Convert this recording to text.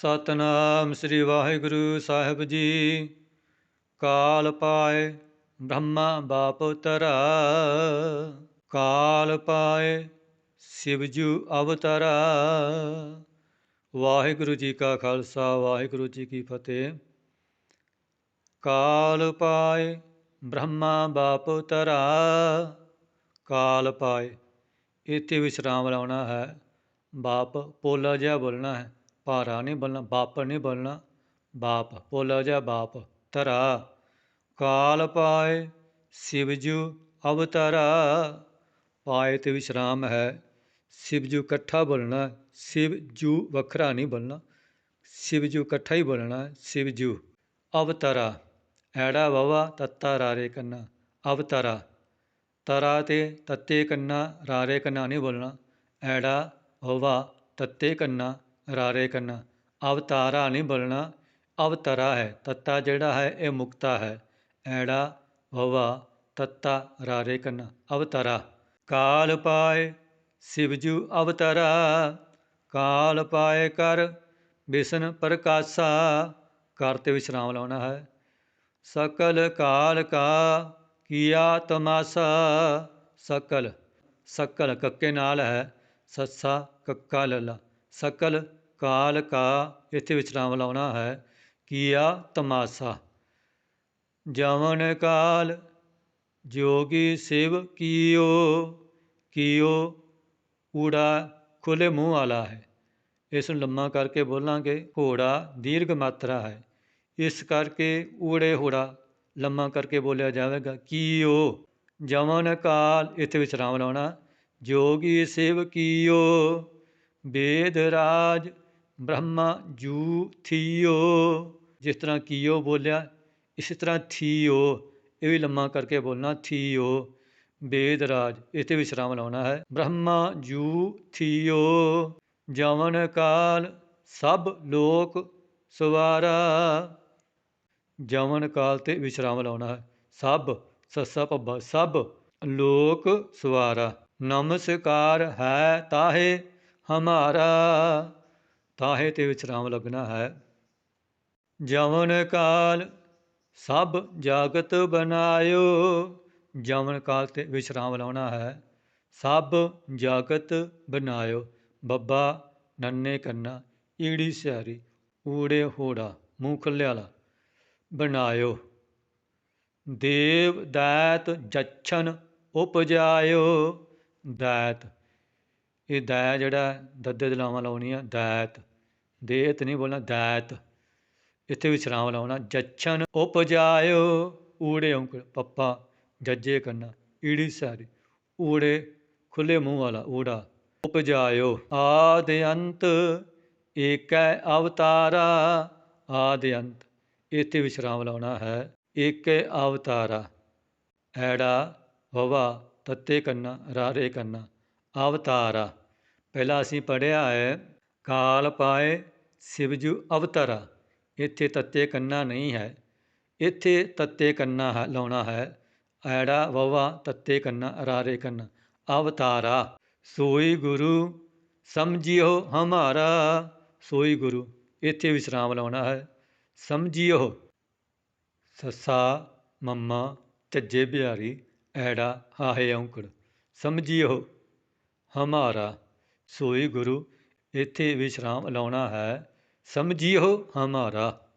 ਸਤਨਾਮ ਸ੍ਰੀ ਵਾਹਿਗੁਰੂ ਸਾਹਿਬ ਜੀ। ਕਾਲ ਪਾਏ ਬ੍ਰਹਮਾ ਬਾਪ ਤਰਾ। ਕਾਲ ਪਾਏ ਸਿਵਜੂ ਅਵਤਰਾ। ਵਾਹਿਗੁਰੂ ਜੀ ਕਾ ਖਾਲਸਾ, ਵਾਹਿਗੁਰੂ ਜੀ ਕੀ ਫਤਿਹ। ਕਾਲ ਪਾਏ ਬ੍ਰਹਮਾ ਬਾਪ ਤਰਾ। ਕਾਲ ਪਾਏ, ਇੱਥੇ ਵਿਸਰਾਮ ਲਾਉਣਾ ਹੈ। ਬਾਪ ਪੋਲਾ ਜਿਹਾ ਬੋਲਣਾ ਹੈ। ਭਾਰਾ ਨਹੀਂ ਬੋਲਣਾ, ਬਾਪ ਨਹੀਂ ਬੋਲਣਾ। ਬਾਪ ਪੋਲਾ ਜਾ ਬਾਪ ਤਰਾ ਕਾਲ ਪਾਏ ਸਿਵਜੂ ਅਵਤਾਰਾ। ਪਾਏ ਤੇ ਵਿਸਰਾਮ ਹੈ, ਸਿਵਜੂ ਇਕੱਠਾ ਬੋਲਣਾ, ਸਿਵਜੂ ਵੱਖਰਾ ਨਹੀਂ ਬੋਲਣਾ। ਸਿਵਜੂ ਇਕੱਠਾ ਹੀ ਬੋਲਣਾ, ਸਿਵਜੂ ਅਵਤਾਰਾ। ਐੜਾ ਵਵਾ ਤੱਤਾ ਰਾਰੇ ਕੰਨਾ, ਅਵਤਾਰਾ। ਤਰਾ ਤੇ ਤੱਤੇ ਕੰਨਾ, ਰਾਰੇ ਕੰਨਾ ਨਹੀਂ ਬੋਲਣਾ। ਐੜਾ ਵਵਾ ਤੱਤੇ ਕੰਨਾ ਰਾਰੇ ਕੰਨਾ। ਅਵਤਾਰਾ ਨਹੀਂ ਬੋਲਣਾ, ਅਵਤਰਾ ਹੈ, ਤੱਤਾ ਜਿਹੜਾ ਹੈ ਇਹ ਮੁਕਤਾ ਹੈ। ਐੜਾ ਵਵਾ ਤੱਤਾ ਰਾਰੇ ਕੰਨਾ, ਅਵਤਰਾ। ਕਾਲ ਪਾਏ ਸਿਵਜੂ ਅਵਤਰਾ, ਕਾਲ ਪਾਏ ਕਰ ਬਿਸ਼ਨ ਪ੍ਰਕਾਸ਼ਾ। ਕਰ ਤੇ ਵਿਸ਼ਰਾਮ ਲਾਉਣਾ ਹੈ। ਸਕਲ ਕਾਲ ਕਾ ਕੀਆ ਤਮਾਸਾ। ਸਕਲ ਸਕਲ ਕੱਕੇ ਨਾਲ ਹੈ, ਸੱਸਾ ਕੱਕਾ ਲੱਲਾ। ਸਕਲ ਕਾਲ ਕਾ ਇੱਥੇ ਵਿਚਰਾਮ ਲਾਉਣਾ ਹੈ, ਕੀਆ ਤਮਾਸਾ। ਜਵਨ ਕਾਲ, ਜੋਗੀ ਸਿਵ ਕੀਓ ਕੀਓ ਊੜਾ ਖੁੱਲੇ ਮੂੰਹ ਵਾਲਾ ਹੈ। ਇਸ ਨੂੰ ਲੰਮਾ ਕਰਕੇ ਬੋਲਾਂਗੇ, ਘੋੜਾ ਦੀਰਘ ਮਾਤਰਾ ਹੈ। ਇਸ ਕਰਕੇ ਊੜੇ ਹੋੜਾ ਲੰਮਾ ਕਰਕੇ ਬੋਲਿਆ ਜਾਵੇਗਾ, ਕੀਓ। ਜਵਨ ਕਾਲ, ਇੱਥੇ ਵਿਸਰਾਮ ਲਾਉਣਾ, ਜੋਗੀ ਸਿਵ ਕੀਓ। ਵੇਦ ਰਾਜ ਬ੍ਰਹਮਾ ਜੂ ਥੀਓ। ਜਿਸ ਤਰ੍ਹਾਂ ਕੀਓ ਬੋਲਿਆ, ਇਸੇ ਤਰ੍ਹਾਂ ਥੀਓ, ਇਹ ਵੀ ਲੰਮਾ ਕਰਕੇ ਬੋਲਣਾ ਥੀਓ। ਵੇਦ ਰਾਜ ਇੱਥੇ ਵਿਸਰਾਮ ਲਾਉਣਾ ਹੈ। ਬ੍ਰਹਮਾ ਜੂ ਥੀਓ, ਜਵਨ ਕਾਲ ਸਭ ਲੋਕ ਸਵਾਰਾ। ਜਵਨ ਕਾਲ ਤੇ ਵਿਸਰਾਮ ਲਾਉਣਾ ਹੈ। ਸਭ, ਸੱਸਾ ਪੱਬਾ ਸਭ ਲੋਕ ਸਵਾਰਾ। ਨਮਸਕਾਰ ਹੈ ਤਾਹੇ ਹਮਾਰਾ, ਤਾਹੇ ਤੇ ਵਿਸਰਾਮ ਲੱਗਣਾ ਹੈ। ਜਵਨ ਕਾਲ ਸਭ ਜਾਗਤ ਬਨਾਇਓ ਜਵਨ ਕਾਲ ਤੇ ਵਿਸਰਾਮ ਲਾਉਣਾ ਹੈ। ਸਭ ਜਾਗਤ ਬਨਾਇਓ ਬੱਬਾ ਨੰਨੇ ਕੰਨਾ, ਈੜੀ ਸਿਆਰੀ, ਊੜੇ ਹੋੜਾ ਮੂੰਹ ਖੁੱਲੇ ਵਾਲਾ ਬਣਾਇਓ। ਦੇਵ ਦਾਤ ਜੱਛਨ ਉਪਜਾਇਓ, ਦਾਤ ਇਹ ਦਾ ਜਿਹੜਾ ਦੱਦੇ ਦੇ ਲਾਵਾਂ ਲਾਉਣੀ ਆ, ਦਾਤ। ਦੇਤ ਨਹੀਂ ਬੋਲਣਾ, ਦੈਤ। ਇੱਥੇ ਵਿਸਰਾਮ ਲਾਉਣਾ, ਜੱਛਨ ਉਪਜਾਇਓ ਊੜੇ ਔਂਕੜ ਪੱਪਾ, ਜੱਜੇ ਕੰਨਾ, ਈੜੀ ਸਾਰੀ। ਊੜੇ, ਖੁੱਲੇ ਮੂੰਹ ਵਾਲਾ ਊੜਾ। ਉਪਜਾਇਓ, ਆਦ ਅੰਤ, ਏਕੈ ਅਵਤਾਰਾ, ਆਦ ਅੰਤ। ਇੱਥੇ ਵਿਸਰਾਮ ਲਾਉਣਾ ਹੈ, ਏਕੈ ਅਵਤਾਰਾ। ਐੜਾ, ਵਵਾ, ਤੱਤੇ ਕੰਨਾ, ਰਾਰੇ ਕੰਨਾ, ਅਵਤਾਰਾ। ਪਹਿਲਾਂ ਅਸੀਂ ਪੜ੍ਹਿਆ ਹੈ, ਕਾਲ ਪਾਏ ਸਿਵਜੂ ਅਵਤਾਰਾ, ਇੱਥੇ ਤੱਤੇ ਕੰਨਾ ਨਹੀਂ ਹੈ, ਇੱਥੇ ਤੱਤੇ ਕੰਨਾ ਹੈ, ਲਾਉਣਾ ਹੈ, ਐੜਾ ਵਵਾ ਤੱਤੇ ਕੰਨਾ ਰਾਰੇ ਕੰਨਾ, ਅਵਤਾਰਾ, ਸੋਈ ਗੁਰੂ ਸਮਝਿਓ ਹਮਾਰਾ, ਸੋਈ ਗੁਰੂ, ਇੱਥੇ ਵਿਸਰਾਮ ਲਾਉਣਾ ਹੈ, ਸਮਝਿਓ, ਸੱਸਾ, ਮੰਮਾ, ਝੱਜੇ ਬਿਹਾਰੀ, ਐੜਾ ਹਾਹੇ ਔਂਕੜ, ਸਮਝਿਓ ਹਮਾਰਾ ਸੋਈ ਗੁਰੂ ਇੱਥੇ ਵਿਸਰਾਮ ਲਾਉਣਾ ਹੈ। ਸਮਝਿਓ ਹਮਾਰਾ।